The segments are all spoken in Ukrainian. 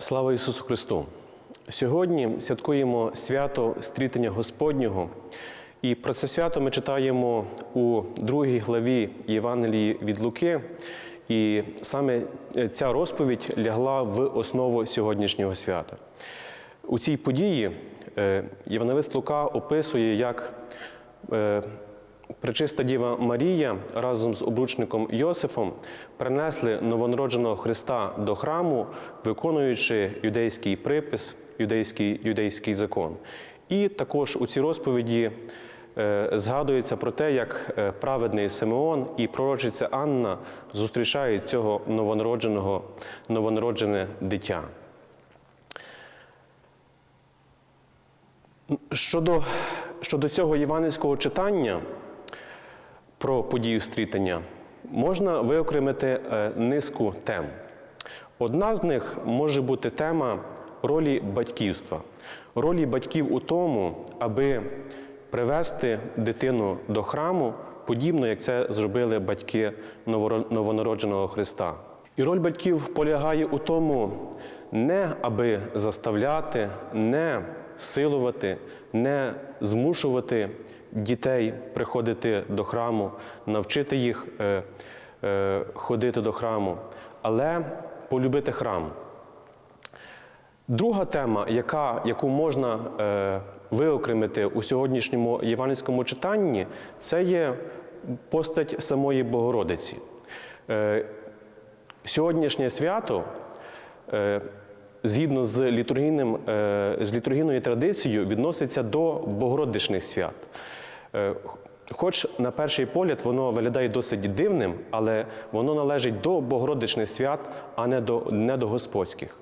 Слава Ісусу Христу! Сьогодні святкуємо свято стрітення Господнього, і про це свято ми читаємо у другій главі Євангелії від Луки. І саме ця розповідь лягла в основу сьогоднішнього свята. У цій події е, Євангелист Лука описує, як е, Пречиста Діва Марія разом з обручником Йосифом принесли новонародженого Христа до храму, виконуючи юдейський припис, юдейський, юдейський закон. І також у цій розповіді е, згадується про те, як е, праведний Симеон і пророчиця Анна зустрічають цього новонародженого, новонароджене дитя. Щодо, щодо цього євангельського читання про подію стрітання, можна виокремити е, низку тем. Одна з них може бути тема ролі батьківства, ролі батьків у тому, аби привести дитину до храму, подібно як це зробили батьки новонародженого Христа. І роль батьків полягає у тому, не аби заставляти, не силувати, не змушувати дітей приходити до храму, навчити їх е, е, ходити до храму, але полюбити храм. Друга тема, яка, яку можна е, виокремити у сьогоднішньому євангельському читанні, це є постать самої Богородиці. Сьогоднішнє свято. Згідно з літургійним, з літургійною традицією, відноситься до богородичних свят. Е, Хоч на перший погляд воно виглядає досить дивним, але воно належить до богородичних свят, а не до, не до господських.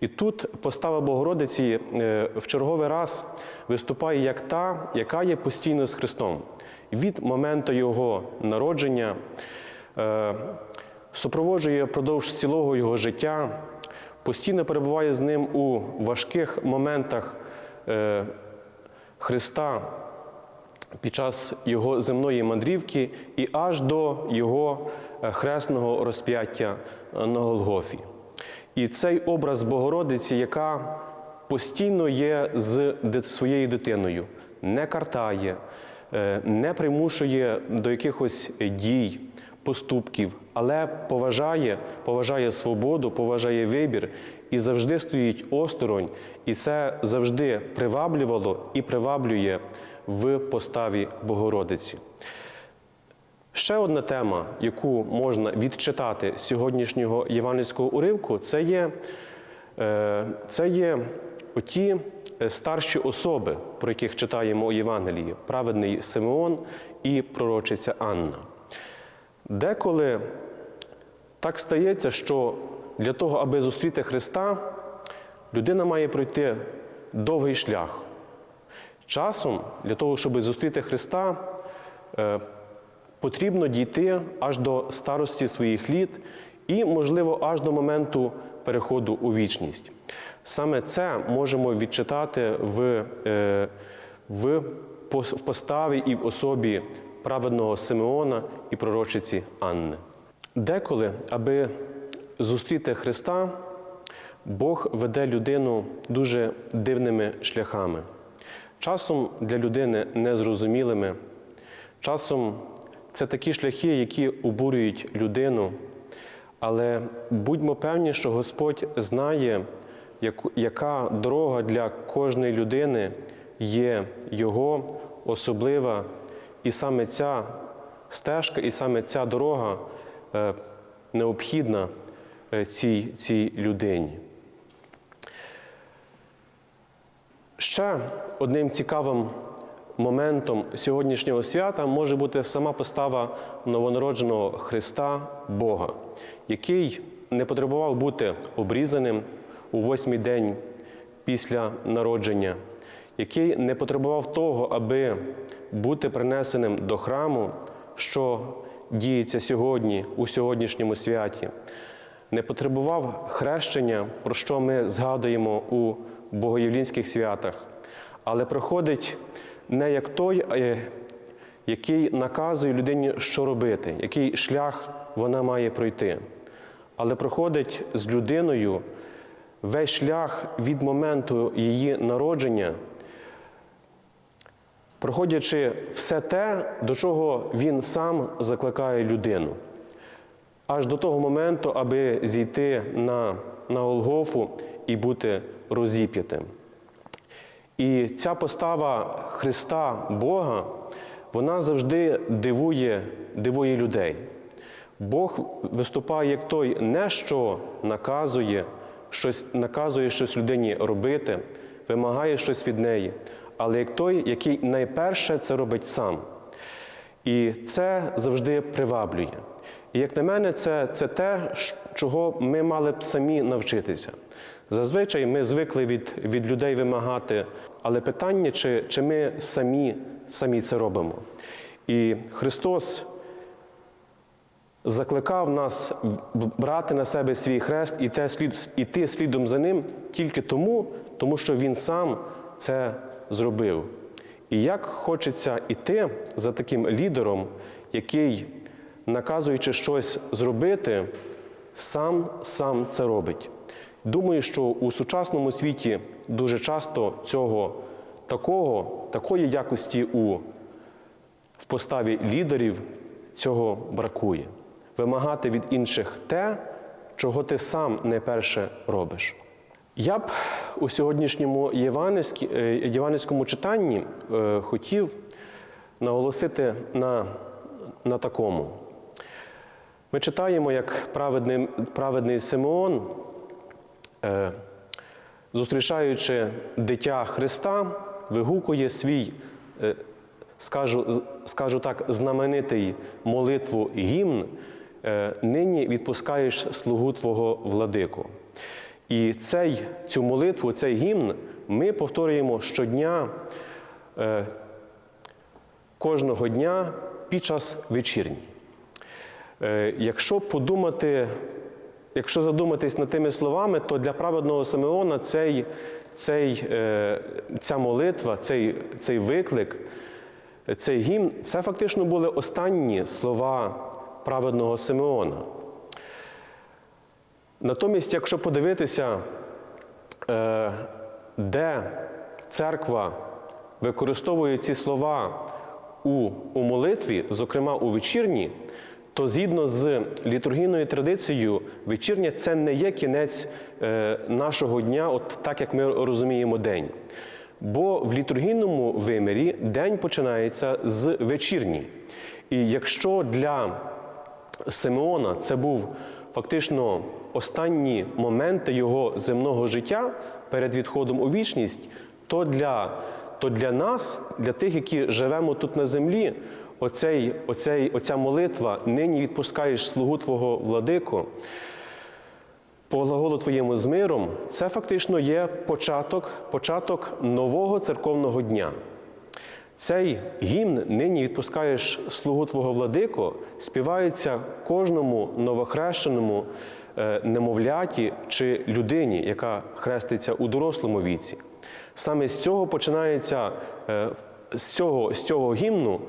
І тут постава Богородиці е, в черговий раз виступає як та, яка є постійно з Христом. Від моменту Його народження супроводжує впродовж цілого Його життя постійно перебуває з ним у важких моментах е, Христа під час Його земної мандрівки і аж до Його е, хресного розп'яття на Голгофі. І цей образ Богородиці, яка постійно є з своєю дитиною, не картає, е, не примушує до якихось дій, поступків, але поважає, поважає свободу, поважає вибір і завжди стоїть осторонь, і це завжди приваблювало і приваблює в поставі Богородиці. Ще одна тема, яку можна відчитати з сьогоднішнього євангельського уривку, це є, е, це є оті старші особи, про яких читаємо у Євангелії, праведний Симеон і пророчиця Анна. Деколи так стається, що для того, аби зустріти Христа, людина має пройти довгий шлях. Часом для того, щоб зустріти Христа, е, потрібно дійти аж до старості своїх літ і, можливо, аж до моменту переходу у вічність. Саме це можемо відчитати в, е, в поставі і в особі праведного Симеона і пророчиці Анни. Деколи, аби зустріти Христа, Бог веде людину дуже дивними шляхами, часом для людини незрозумілими, часом це такі шляхи, які обурюють людину. Але будьмо певні, що Господь знає, яка дорога для кожної людини є Його особлива і саме ця стежка, і саме ця дорога е, необхідна е, цій, цій людині. Ще одним цікавим моментом сьогоднішнього свята може бути сама постава новонародженого Христа Бога, який не потребував бути обрізаним у восьмий день після народження, який не потребував того, аби бути принесеним до храму, що діється сьогодні у сьогоднішньому святі, не потребував хрещення, про що ми згадуємо у богоявлінських святах, але проходить не як той, який наказує людині, що робити, який шлях вона має пройти, але проходить з людиною весь шлях від моменту її народження, проходячи все те, до чого він сам закликає людину, аж до того моменту, аби зійти на, на Голгофу і бути розіп'ятим. І ця постава Христа Бога, вона завжди дивує, дивує людей. Бог виступає як той, не що наказує, щось, наказує щось людині робити, вимагає щось від неї, але як той, який найперше це робить сам. І це завжди приваблює. І як на мене, це, це те, чого ми мали б самі навчитися. Зазвичай ми звикли від, від людей вимагати, але питання, чи, чи ми самі, самі це робимо. І Христос закликав нас брати на себе свій хрест і те слід, іти слідом за ним тільки тому, тому що Він сам це зробив. І як хочеться іти за таким лідером, який, наказуючи щось зробити, сам сам це робить. Думаю, що у сучасному світі дуже часто цього такого, такої якості у в поставі лідерів цього бракує. Вимагати від інших те, чого ти сам найперше робиш. Я б у сьогоднішньому євангельському читанні е, хотів наголосити на, на такому. Ми читаємо, як праведний, праведний Симеон, е, зустрічаючи дитя Христа, вигукує свій, е, скажу, скажу так, знаменитий молитву гімн. Нині відпускаєш слугу Твого владику. І цей, цю молитву, цей гімн ми повторюємо щодня, е, кожного дня під час вечірні. Е, якщо подумати, якщо задуматись над тими словами, то для праведного Симеона цей, цей, е, ця молитва, цей, цей виклик, цей гімн це фактично були останні слова праведного Симеона. Натомість, якщо подивитися, е, де церква використовує ці слова у, у молитві, зокрема у вечірні, то згідно з літургійною традицією, вечірня це не є кінець е, нашого дня, от так як ми розуміємо день. Бо в літургійному вимірі день починається з вечірні. І якщо для Симеона це був фактично останні моменти його земного життя перед відходом у вічність, то для то для нас, для тих, які живемо тут на землі, оцей, оцей, оця молитва нині відпускаєш слугу Твого владику, по глаголу Твоєму з миром, це фактично є початок, початок нового церковного дня. Цей гімн нині відпускаєш слугу Твого владико, співається кожному новохрещеному е, немовляті чи людині, яка хреститься у дорослому віці. Саме з цього починається, е, з цього, з цього гімну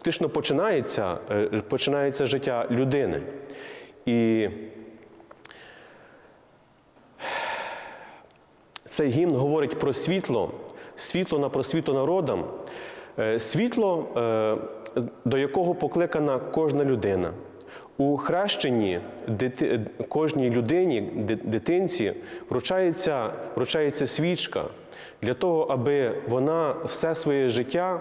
фактично починається, е, починається життя людини. І цей гімн говорить про світло, світло на просвіту народам. Е, світло, е, до якого покликана кожна людина. У хрещенні кожній людині, дитинці, вручається, вручається свічка для того, аби вона все своє життя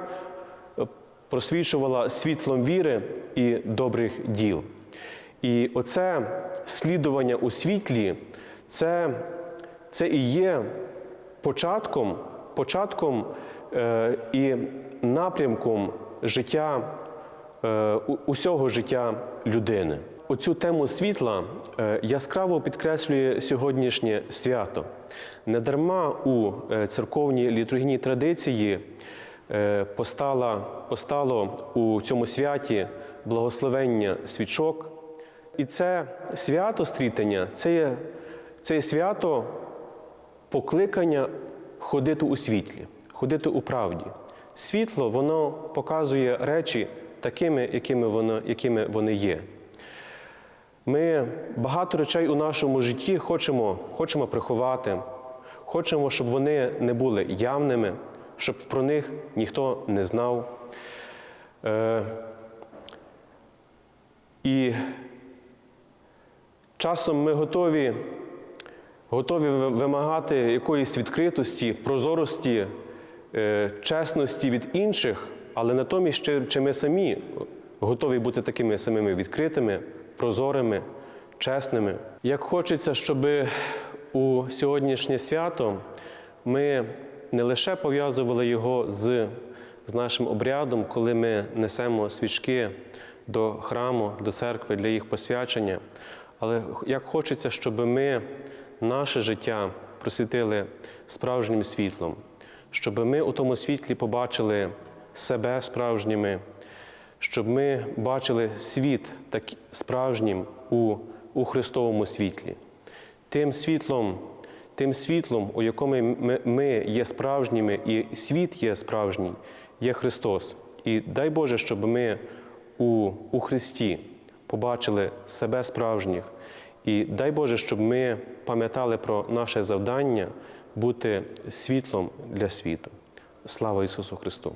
просвічувала світлом віри і добрих діл. І оце слідування у світлі, це, це і є початком, початком е, і напрямком життя, е, усього життя людини. Оцю тему світла е, яскраво підкреслює сьогоднішнє свято. Недарма у е, церковній літургійній традиції постало, постало у цьому святі благословення свічок. І це свято стрітення це є, це є свято покликання ходити у світлі, ходити у правді. Світло воно показує речі такими, якими, воно, якими вони є. Ми багато речей у нашому житті хочемо, хочемо приховати, хочемо, щоб вони не були явними, щоб про них ніхто не знав. Е, і часом ми готові, готові вимагати якоїсь відкритості, прозорості, е, чесності від інших, але натомість, чи, чи ми самі готові бути такими самими відкритими, прозорими, чесними. Як хочеться, щоб у сьогоднішнє свято ми не лише пов'язували його з, з нашим обрядом, коли ми несемо свічки до храму, до церкви для їх посвячення, але як хочеться, щоб ми наше життя просвітили справжнім світлом, щоб ми у тому світлі побачили себе справжніми, щоб ми бачили світ так справжнім у, у Христовому світлі. Тим світлом, тим світлом, у якому ми, є справжніми, і світ є справжній, є Христос. І дай Боже, щоб ми у, у Христі побачили себе справжніх. І дай Боже, щоб ми пам'ятали про наше завдання бути світлом для світу. Слава Ісусу Христу!